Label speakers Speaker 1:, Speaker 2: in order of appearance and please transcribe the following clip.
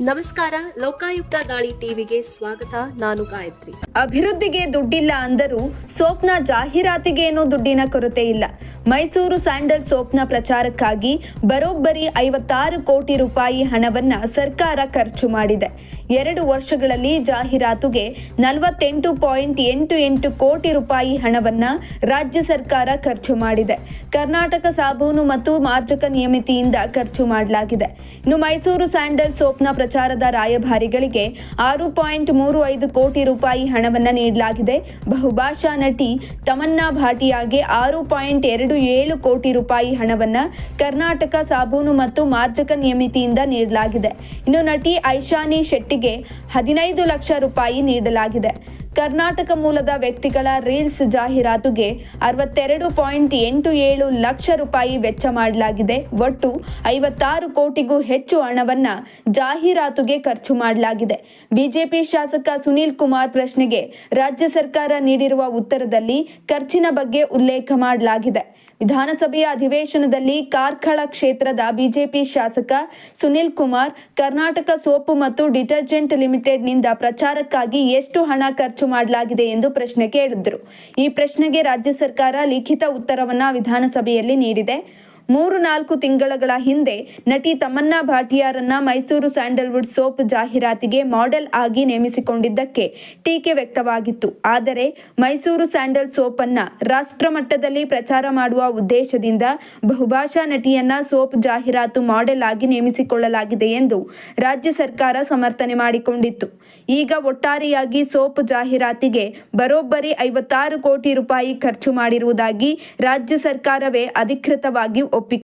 Speaker 1: ನಮಸ್ಕಾರ, ಲೋಕಾಯುಕ್ತ ದಾಳಿ ಟಿವಿಗೆ ಸ್ವಾಗತ. ನಾನು ಗಾಯತ್ರಿ.
Speaker 2: ಅಭಿವೃದ್ಧಿಗೆ ದುಡ್ಡಿಲ್ಲ ಅಂದರೂ ಸೋಪ್ನ ಜಾಹೀರಾತಿಗೇನೋ ದುಡ್ಡಿನ ಕೊರತೆ ಇಲ್ಲ. ಮೈಸೂರು ಸ್ಯಾಂಡಲ್ ಸೋಪ್ನ ಪ್ರಚಾರಕ್ಕಾಗಿ ಬರೋಬ್ಬರಿ ಐವತ್ತಾರು ಕೋಟಿ ರೂಪಾಯಿ ಹಣವನ್ನ ಸರ್ಕಾರ ಖರ್ಚು ಮಾಡಿದೆ. ಎರಡು ವರ್ಷಗಳಲ್ಲಿ ಜಾಹೀರಾತುಗೆ ನಲವತ್ತೆಂಟು ಪಾಯಿಂಟ್ ಎಂಟು ಎಂಟು ಕೋಟಿ ರೂಪಾಯಿ ಹಣವನ್ನ ರಾಜ್ಯ ಸರ್ಕಾರ ಖರ್ಚು ಮಾಡಿದೆ. ಕರ್ನಾಟಕ ಸಾಬೂನು ಮತ್ತು ಮಾರ್ಜಕ ನಿಯಮಿತಿಯಿಂದ ಖರ್ಚು ಮಾಡಲಾಗಿದೆ. ಇನ್ನು ಮೈಸೂರು ಸ್ಯಾಂಡಲ್ ಸೋಪ್ನ ಪ್ರಚಾರದ ರಾಯಭಾರಿಗಳಿಗೆ ಆರು ಪಾಯಿಂಟ್ ಮೂರು ಐದು ಕೋಟಿ ರೂಪಾಯಿ ಹಣವನ್ನು ನೀಡಲಾಗಿದೆ. ಬಹುಭಾಷಾ ನಟಿ ತಮನ್ನಾ ಭಾಟಿಯಾಗೆ ಆರು ಪಾಯಿಂಟ್ ಎರಡು ಏಳು ಕೋಟಿ ರೂಪಾಯಿ ಹಣವನ್ನು ಕರ್ನಾಟಕ ಸಾಬೂನು ಮತ್ತು ಮಾರ್ಜಕ ನಿಯಮಿತಿಯಿಂದ ನೀಡಲಾಗಿದೆ. ಇನ್ನು ನಟಿ ಐಶಾನಿ ಶೆಟ್ಟಿಗೆ ಹದಿನೈದು ಲಕ್ಷ ರೂಪಾಯಿ ನೀಡಲಾಗಿದೆ. ಕರ್ನಾಟಕ ಮೂಲದ ವ್ಯಕ್ತಿಗಳ ರೀಲ್ಸ್ ಜಾಹೀರಾತುಗೆ ಅರವತ್ತೆರಡು ಪಾಯಿಂಟ್ ಎಂಟು ಏಳು ಲಕ್ಷ ರೂಪಾಯಿ ವೆಚ್ಚ ಮಾಡಲಾಗಿದೆ. ಒಟ್ಟು ಐವತ್ತಾರು ಕೋಟಿಗೂ ಹೆಚ್ಚು ಹಣವನ್ನ ಜಾಹೀರಾತುಗೆ ಖರ್ಚು ಮಾಡಲಾಗಿದೆ. ಬಿಜೆಪಿ ಶಾಸಕ ಸುನೀಲ್ ಕುಮಾರ್ ಪ್ರಶ್ನೆಗೆ ರಾಜ್ಯ ಸರ್ಕಾರ ನೀಡಿರುವ ಉತ್ತರದಲ್ಲಿ ಖರ್ಚಿನ ಬಗ್ಗೆ ಉಲ್ಲೇಖ ಮಾಡಲಾಗಿದೆ. ವಿಧಾನಸಭೆಯ ಅಧಿವೇಶನದಲ್ಲಿ ಕಾರ್ಕಳ ಕ್ಷೇತ್ರದ ಬಿಜೆಪಿ ಶಾಸಕ ಸುನಿಲ್ ಕುಮಾರ್ ಕರ್ನಾಟಕ ಸೋಪು ಮತ್ತು ಡಿಟರ್ಜೆಂಟ್ ಲಿಮಿಟೆಡ್ನಿಂದ ಪ್ರಚಾರಕ್ಕಾಗಿ ಎಷ್ಟು ಹಣ ಖರ್ಚು ಮಾಡಲಾಗಿದೆ ಎಂದು ಪ್ರಶ್ನೆ ಕೇಳಿದ್ರು. ಈ ಪ್ರಶ್ನೆಗೆ ರಾಜ್ಯ ಸರ್ಕಾರ ಲಿಖಿತ ಉತ್ತರವನ್ನ ವಿಧಾನಸಭೆಯಲ್ಲಿ ನೀಡಿದೆ. ಮೂರು ನಾಲ್ಕು ತಿಂಗಳ ಹಿಂದೆ ನಟಿ ತಮನ್ನಾ ಭಾಟಿಯಾರನ್ನ ಮೈಸೂರು ಸ್ಯಾಂಡಲ್ವುಡ್ ಸೋಪ್ ಜಾಹೀರಾತಿಗೆ ಮಾಡೆಲ್ ಆಗಿ ನೇಮಿಸಿಕೊಂಡಿದ್ದಕ್ಕೆ ಟೀಕೆ ವ್ಯಕ್ತವಾಗಿತ್ತು. ಆದರೆ ಮೈಸೂರು ಸ್ಯಾಂಡಲ್ ಸೋಪ್ ಅನ್ನ ರಾಷ್ಟ್ರ ಮಟ್ಟದಲ್ಲಿ ಪ್ರಚಾರ ಮಾಡುವ ಉದ್ದೇಶದಿಂದ ಬಹುಭಾಷಾ ನಟಿಯನ್ನ ಸೋಪ್ ಜಾಹೀರಾತು ಮಾಡೆಲ್ ಆಗಿ ನೇಮಿಸಿಕೊಳ್ಳಲಾಗಿದೆ ಎಂದು ರಾಜ್ಯ ಸರ್ಕಾರ ಸಮರ್ಥನೆ ಮಾಡಿಕೊಂಡಿತ್ತು. ಈಗ ಒಟ್ಟಾರೆಯಾಗಿ ಸೋಪ್ ಜಾಹೀರಾತಿಗೆ ಬರೋಬ್ಬರಿ ಐವತ್ತಾರು ಕೋಟಿ ರೂಪಾಯಿ ಖರ್ಚು ಮಾಡಿರುವುದಾಗಿ ರಾಜ್ಯ ಸರ್ಕಾರವೇ ಅಧಿಕೃತವಾಗಿ ഒപ്പിക്കും